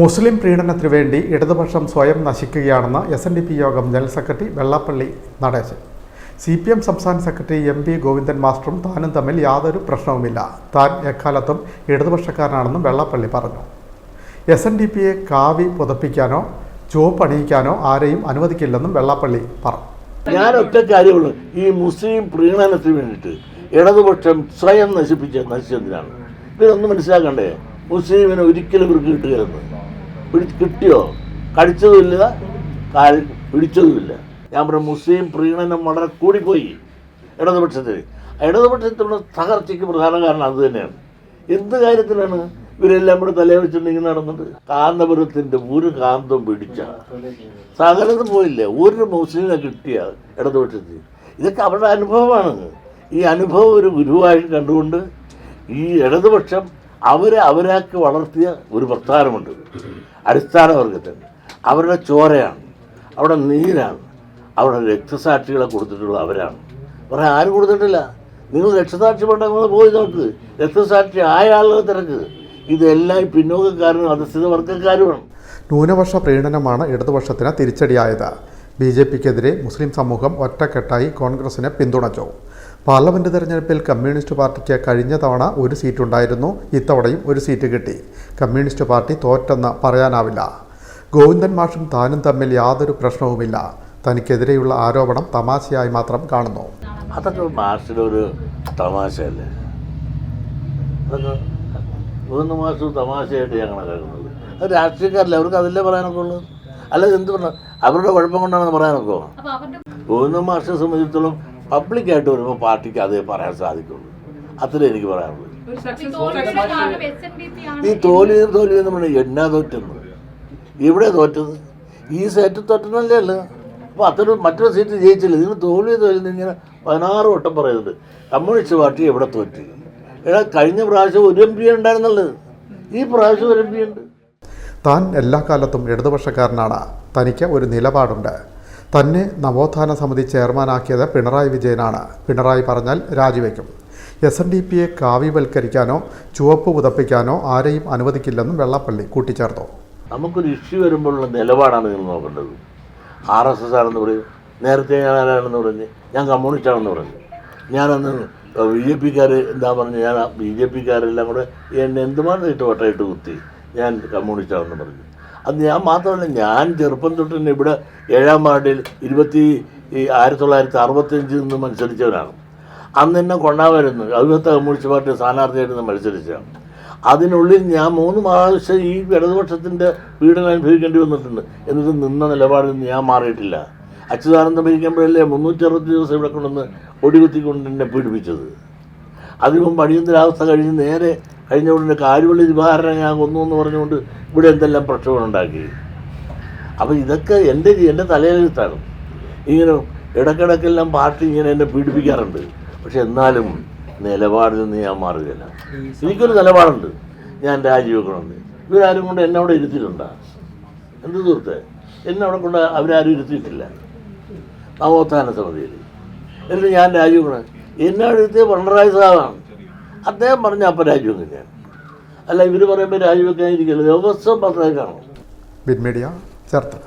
മുസ്ലിം പ്രീണനത്തിനു വേണ്ടി ഇടതുപക്ഷം സ്വയം നശിക്കുകയാണെന്ന് എസ് എൻ ഡി പി യോഗം general secretary Vellappally Natesan. C P M സംസ്ഥാന സെക്രട്ടറി എം പി ഗോവിന്ദൻ മാസ്റ്ററും താനും തമ്മിൽ യാതൊരു പ്രശ്നവുമില്ല. താൻ എക്കാലത്തും ഇടതുപക്ഷക്കാരനാണെന്നും വെള്ളാപ്പള്ളി പറഞ്ഞു. എസ് എൻ ഡി പിയെ കാവി പുതപ്പിക്കാനോ ചുവപ്പ് അണിയിക്കാനോ ആരെയും അനുവദിക്കില്ലെന്നും വെള്ളാപ്പള്ളി പറഞ്ഞു. ഞാൻ ഒറ്റ കാര്യമുള്ളൂ. ഈ മുസ്ലിം പ്രീണനത്തിന് വേണ്ടിയിട്ട് ഇടതുപക്ഷം സ്വയം നശിപ്പിച്ച നശിച്ചതിനാണ് ഇതൊന്നും മനസ്സിലാക്കണ്ടേ? മുസ്ലിമിനെ ഒരിക്കലും ഇവർക്ക് കിട്ടുകയെന്ന് പിടി കിട്ടിയോ? കടിച്ചതുമില്ല. കാൽ പിടിച്ചതുമില്ല. ഞാൻ പറഞ്ഞു മുസ്ലിം പ്രീണനം വളരെ കൂടിപ്പോയി. ഇടതുപക്ഷത്തിന്. ഇടതുപക്ഷത്തിലുള്ള തകർച്ചയ്ക്ക് പ്രധാന കാരണം അത് തന്നെയാണ്. എന്ത് കാര്യത്തിലാണ്? ഇവരെല്ലാം കൂടെ തലയെ വെച്ചിട്ടുണ്ടെങ്കിൽ നടന്നത്? കാന്തപുരത്തിന്റെ ഒരു കാന്തം പിടിച്ച. സകലതും പോയില്ല? ഒരു മുസ്ലിമിനെ കിട്ടിയ ഇടതുപക്ഷത്തിൽ ഇതൊക്കെ അവരുടെ അനുഭവമാണ്. ഈ അനുഭവം ഒരു ഗുരുവായിട്ട് കണ്ടുകൊണ്ട് ഈ ഇടതുപക്ഷം അവരെ അവരാക്കി വളർത്തിയ ഒരു പ്രസ്ഥാനമുണ്ട്. അടിസ്ഥാന വർഗത്തിന് അവരുടെ ചോരയാണ്. അവിടെ നീരാണ്. അവിടെ രക്തസാക്ഷികളെ കൊടുത്തിട്ടുള്ള അവരാണ്. പറയാൻ ആരും കൊടുത്തിട്ടില്ല. നിങ്ങൾ രക്തസാക്ഷി പണ്ടങ്ങൾ പോയി നോക്ക്. രക്തസാക്ഷി ആയ ആളുകൾ തിരക്ക്. ഇതെല്ലാം പിന്നോക്കക്കാരനും പിന്നോക്കക്കാരും അധസ്ഥിത വർഗക്കാരുമാണ് ന്യൂനപക്ഷ പ്രീണനമാണ് ഇടതുപക്ഷത്തിന് തിരിച്ചടിയായത്. ബി ജെ പിക്കെതിരെ മുസ്ലിം സമൂഹം ഒറ്റക്കെട്ടായി കോൺഗ്രസിനെ പിന്തുണച്ചു. പാർലമെന്റ് തെരഞ്ഞെടുപ്പിൽ കമ്മ്യൂണിസ്റ്റ് പാർട്ടിക്ക് കഴിഞ്ഞ തവണ ഒരു സീറ്റുണ്ടായിരുന്നു. ഇത്തവണയും ഒരു സീറ്റ് കിട്ടി. കമ്മ്യൂണിസ്റ്റ് പാർട്ടി തോറ്റെന്ന് പറയാനാവില്ല. ഗോവിന്ദൻ മാഷും താനും തമ്മിൽ യാതൊരു പ്രശ്നവുമില്ല. തനിക്കെതിരെയുള്ള ആരോപണം തമാശയായി മാത്രം കാണുന്നു. അതൊക്കെ മാഷിന്റെ ഒരു തമാശയല്ലേ? അതൊക്കെ മാസം തമാശയായിട്ട് ഞങ്ങളെ അത് രാഷ്ട്രീയക്കാരല്ല? അവർക്ക് അതല്ലേ പറയാനൊക്കെ ഉള്ളൂ. അല്ല എന്ത് പറഞ്ഞാൽ അവരുടെ കുഴപ്പം കൊണ്ടാണെന്ന് പറയാനൊക്കെ? ഗോവിന്ദ മാഷിനെ സംബന്ധിച്ചിടത്തോളം പബ്ലിക്കായിട്ട് വരുമ്പോൾ പാർട്ടിക്ക് അത് പറയാൻ സാധിക്കുള്ളൂ. അത്രേ എനിക്ക് പറയാനുള്ളൂ. ഈ തോൽവി തോൽവി നമ്മൾ എണ്ണ എന്നാ ഇവിടെ തോറ്റത്. ഈ സെറ്റ് തോറ്റുന്നല്ലേ അല്ല അപ്പോൾ അത്ര മറ്റൊരു സീറ്റ് ജയിച്ചില്ല. ഇതിന് തോൽവി തോൽവി ഇങ്ങനെ പതിനാറ് വട്ടം പറയുന്നുണ്ട്. കമ്മ്യൂണിസ്റ്റ് പാർട്ടി എവിടെ തോറ്റു? എടാ കഴിഞ്ഞ പ്രാവശ്യം ഒരു എം പി ഉണ്ടായിരുന്നുള്ളത്. ഈ പ്രാവശ്യം ഒരു എം പി ഉണ്ട്. താൻ എല്ലാ കാലത്തും ഇടതുപക്ഷക്കാരനാണ്. തനിക്ക് ഒരു നിലപാടുണ്ട്. തന്നെ നവോത്ഥാന സമിതി ചെയർമാനാക്കിയത് പിണറായി വിജയനാണ്. പിണറായി പറഞ്ഞാൽ രാജിവെക്കും. എസ് എൻ ഡി പിയെ കാവ്യവൽക്കരിക്കാനോ ചുവപ്പ് പുതപ്പിക്കാനോ ആരെയും അനുവദിക്കില്ലെന്നും വെള്ളപ്പള്ളി കൂട്ടിച്ചേർത്തു. നമുക്കൊരു ഇഷ്യൂ വരുമ്പോഴുള്ള നിലപാടാണ് നിങ്ങൾ നോക്കേണ്ടത്. ആർ എസ് എസ് ആണെന്ന് പറയും നേരത്തെ ഞാൻ ആരാണെന്ന് പറഞ്ഞ് ഞാൻ കമ്മ്യൂണിസ്റ്റ് ആണെന്ന് പറഞ്ഞു. ഞാനന്ന് ബി ജെ പിക്കാർ എന്താ പറഞ്ഞ് ഞാൻ ബി ജെ പിക്കാരെല്ലാം കൂടെ എന്നെ എന്തുമാത്രം ഇട്ട് വട്ടയിട്ട് കുത്തി ഞാൻ കമ്മ്യൂണിസ്റ്റ് ആണെന്ന് പറഞ്ഞു. അത് ഞാൻ മാത്രമല്ല ഞാൻ ചെറുപ്പം തൊട്ട് തന്നെ ഇവിടെ ഏഴാം വാർഡിൽ ഇരുപത്തി ഈ ആയിരത്തി തൊള്ളായിരത്തി അറുപത്തഞ്ചിൽ നിന്ന് മത്സരിച്ചവരാണ് അന്ന് എന്നെ കൊണ്ടാവരുന്നു അവിടുത്തെ കമ്മ്യൂണിസ്റ്റ് പാർട്ടി സ്ഥാനാർത്ഥിയായിട്ട് നിന്ന് മത്സരിച്ചതാണ്. അതിനുള്ളിൽ ഞാൻ മൂന്ന് പ്രാവശ്യം ഈ ഇടതുപക്ഷത്തിന്റെ പീഡനം അനുഭവിക്കേണ്ടി വന്നിട്ടുണ്ട്. എന്നിട്ട് നിന്ന നിലപാടിൽ നിന്ന് ഞാൻ മാറിയിട്ടില്ല. അച്യുതാനന്ദം ഭരിക്കുമ്പോഴല്ലേ മുന്നൂറ്റി അറുപത്തി ദിവസം ഇവിടെ കൊണ്ടുവന്ന് ഒടികുത്തിക്കൊണ്ട് എന്നെ പീഡിപ്പിച്ചത്. അതിനു മുമ്പ് അടിയന്തരാവസ്ഥ കഴിഞ്ഞ് നേരെ കഴിഞ്ഞ ഉടനെ കാരുവള്ളി ദിവാകരനെ ഞാൻ കൊന്നു എന്ന് പറഞ്ഞുകൊണ്ട് ഇവിടെ എന്തെല്ലാം പ്രക്ഷോഭം ഉണ്ടാക്കി? അപ്പോൾ ഇതൊക്കെ എന്റെ എന്റെ തലയിലെഴുത്താണ് ഇങ്ങനെ ഇടക്കിടക്കെല്ലാം പാർട്ടി ഇങ്ങനെ എന്നെ പീഡിപ്പിക്കാറുണ്ട്. പക്ഷെ എന്നാലും നിലപാടിൽ നിന്ന് ഞാൻ മാറുകയില്ല. എനിക്കൊരു നിലപാടുണ്ട്. ഞാൻ രാജിവെക്കണമെന്ന്. ഇവരാരും കൊണ്ട് എന്നെ അവിടെ ഇരുത്തിയിട്ടുണ്ടാ? എന്ത് സുഹൃത്തെ? എന്നെ അവിടെ കൊണ്ട് അവരാരും ഇരുത്തിയിട്ടില്ല. നവോത്ഥാന സമിതിയിൽ. എന്നിട്ട് ഞാൻ രാജിവെക്കണം? എന്നെ അവിടെ ഇരുത്തിയ പിണറായി സാറാണ്. അദ്ദേഹം പറഞ്ഞ അപ്പം രാജിവെക്കുന്നതാണ് അല്ല ഇവർ പറയുമ്പോൾ രാജിവെക്കാനിരിക്കില്ല ദിവസം പത്രമേ കാണും. ബിൻ മീഡിയ ചേർത്തല.